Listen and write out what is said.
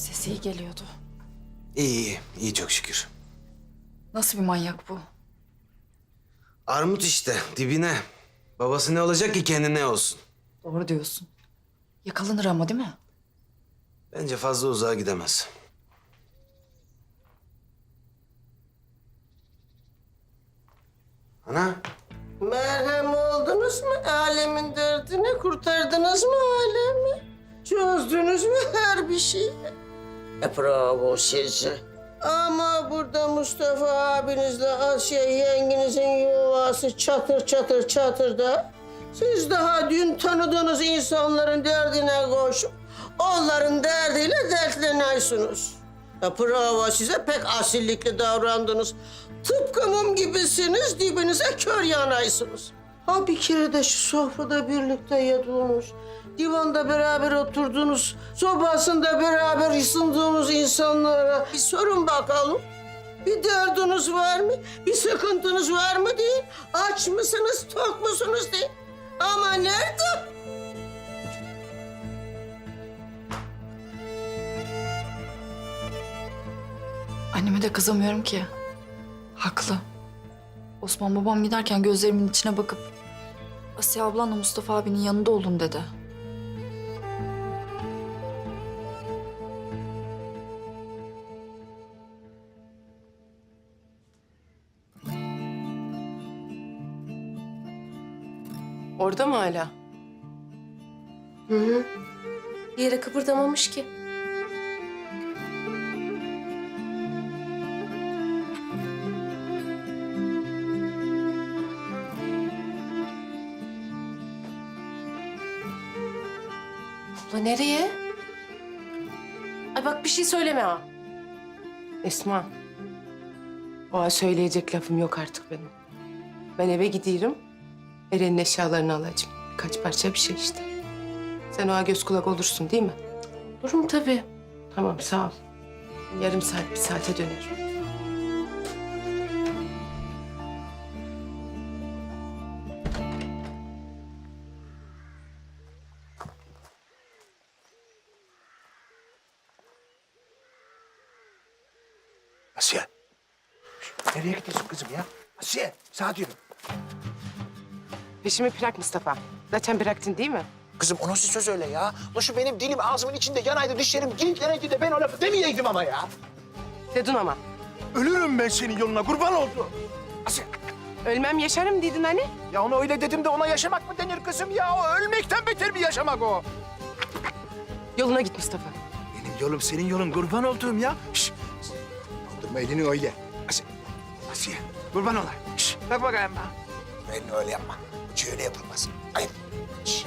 Sesi iyi geliyordu. İyi iyi, iyi çok şükür. Nasıl bir manyak bu? Armut işte, dibine. Babası ne olacak ki kendine olsun? Doğru diyorsun. Yakalanır ama değil mi? Bence fazla uzağa gidemez. Ana, Merhem oldunuz mu alemin derdini? Kurtardınız mı alemi? Çözdünüz mü her bir şeyi? E bravo size. Ama burada Mustafa abinizle Asya yengenizin yuvası çatır çatır çatır da... ...siz daha dün tanıdığınız insanların derdine koşup... ...onların derdiyle dertleniyorsunuz. Ya bravo size pek asillikli davrandınız. Tıpkı mum gibisiniz, dibinize kör yanaysınız. Ha bir kere de şu sofrada birlikte yadınız. Divanda beraber oturdunuz, sobasında beraber ısındığınız insanlara bir sorun bakalım. Bir derdiniz var mı? Bir sıkıntınız var mı deyin. Aç mısınız, tok musunuz deyin. Ama nerede? Anneme de kızamıyorum ki. Haklı. Osman babam giderken gözlerimin içine bakıp... Asiye ablanla Mustafa abinin yanında olun dedi. Orada mı hala? Hı hı. Bir yere kıpırdamamış ki. Abla nereye? Ay bak bir şey söyleme ha. Esma. O söyleyecek lafım yok artık benim. Ben eve gidiyorum. Eren'in eşyalarını alacağım. Kaç parça bir şey işte. Sen o göz kulak olursun değil mi? Olurum tabii. Tamam sağ ol. Yarım saat, bir saate dönerim. Asiye. Şş, Nereye gidiyorsun kızım ya? Asiye, sağa diyorum. Peşimi bırak Mustafa. Zaten bıraktın değil mi? Kızım o nasıl söz öyle ya? Ulan şu benim dilim ağzımın içinde yanaydı, dişlerim kilitleneydi de ben o lafı demeyeydim ama ya. Dedin ama. Ölürüm ben senin yoluna, kurban oldu. Asiye, Ölmem yaşarım dedin hani. ya ona öyle dedim de ona yaşamak mı denir kızım ya? O ölmekten beter bir yaşamak o. Yoluna git Mustafa. Benim yolum senin yolun, kurban olduğum ya. Şş, elini öyle. Asiye, Asiye, kurban olayım. Şş, bak bakayım bana. Ben öyle yapma. Hiç öyle yapılmaz. Ayıp. Şş.